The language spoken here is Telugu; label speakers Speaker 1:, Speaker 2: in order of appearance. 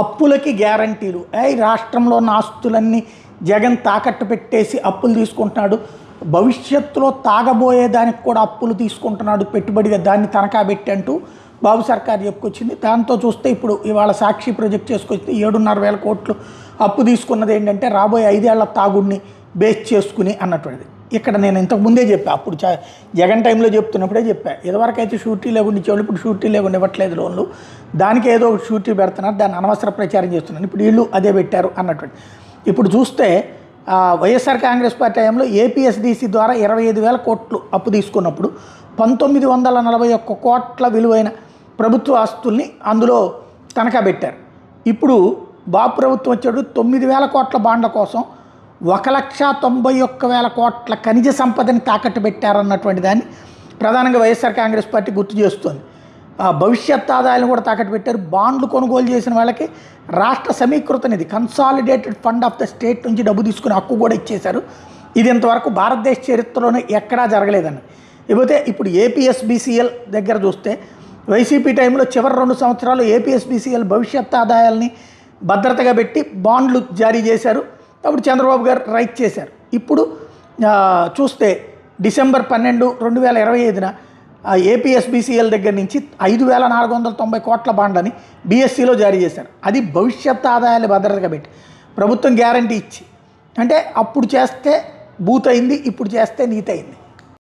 Speaker 1: అప్పులకి గ్యారంటీలు. ఏ రాష్ట్రంలో ఉన్న ఆస్తులన్నీ జగన్ తాకట్టు పెట్టేసి అప్పులు తీసుకుంటున్నాడు. భవిష్యత్తులో తాగబోయే దానికి కూడా అప్పులు తీసుకుంటున్నాడు పెట్టుబడిగా దాన్ని తనఖా పెట్టి అంటూ బాబు సర్కార్ చెప్పుకొచ్చింది. దాంతో చూస్తే ఇప్పుడు ఇవాళ సాక్షి ప్రొజెక్ట్ చేసుకొచ్చి ఏడున్నర వేల కోట్లు అప్పు తీసుకున్నది ఏంటంటే రాబోయే ఐదేళ్ళ తాగుడిని బేస్ చేసుకుని అన్నటువంటిది. ఇక్కడ నేను ఇంతకు ముందే చెప్పా అప్పుడు చా- జగన్ టైంలో చెప్తున్నప్పుడే చెప్పా ఇదివరకు అయితే షూరిటీ లేకుండా ఇచ్చేవాళ్ళు ఇప్పుడు షూరిటీ లేకుండా ఇవ్వట్లేదు లోన్లు. దానికి ఏదో ఒక షూరిటీ పెడుతున్నారు దాన్ని అనవసర ప్రచారం చేస్తున్నారు. ఇప్పుడు వీళ్ళు అదే పెట్టారు అన్నటువంటి. ఇప్పుడు చూస్తే వైఎస్ఆర్ కాంగ్రెస్ పార్టీ టైంలో ఏపీఎస్డిసి ద్వారా ఇరవై ఐదు వేల కోట్లు అప్పు తీసుకున్నప్పుడు పంతొమ్మిది వందల నలభై ఒక్క కోట్ల విలువైన ప్రభుత్వ ఆస్తుల్ని అందులో తనఖా పెట్టారు. ఇప్పుడు బాబు ప్రభుత్వం వచ్చాడు తొమ్మిది వేల కోట్ల బాండ్ల కోసం ఒక లక్ష తొంభై ఒక్క వేల కోట్ల ఖనిజ సంపదని తాకట్టు పెట్టారన్నటువంటి దాన్ని ప్రధానంగా వైఎస్ఆర్ కాంగ్రెస్ పార్టీ గుర్తు చేస్తోంది. ఆ భవిష్యత్ ఆదాయాలను కూడా తాకట్టు పెట్టారు. బాండ్లు కొనుగోలు చేసిన వాళ్ళకి రాష్ట్ర సమీకృత నిధి consolidated fund of the state నుంచి డబ్బు తీసుకునే హక్కు కూడా ఇచ్చేశారు. ఇది ఇంతవరకు భారతదేశ చరిత్రలోనే ఎక్కడా జరగలేదండి. ఇకపోతే ఇప్పుడు ఏపీఎస్బీసీఎల్ దగ్గర చూస్తే వైసీపీ టైంలో చివరి రెండు సంవత్సరాలు ఏపీఎస్బీసీఎల్ భవిష్యత్ ఆదాయాల్ని భద్రతగా పెట్టి బాండ్లు జారీ చేశారు. అప్పుడు చంద్రబాబు గారు రైట్ చేశారు. ఇప్పుడు చూస్తే డిసెంబర్ పన్నెండు రెండు వేల ఇరవై ఐదున ఏపీఎస్బీసీఎల్ దగ్గర నుంచి ఐదు వేల నాలుగు వందల తొంభై కోట్ల బాండ్లని బీఎస్సీలో జారీ చేశారు. అది భవిష్యత్ ఆదాయాన్ని భద్రతగా పెట్టి ప్రభుత్వం గ్యారంటీ ఇచ్చి అంటే అప్పుడు చేస్తే బూత్ అయింది ఇప్పుడు చేస్తే నీతి అయింది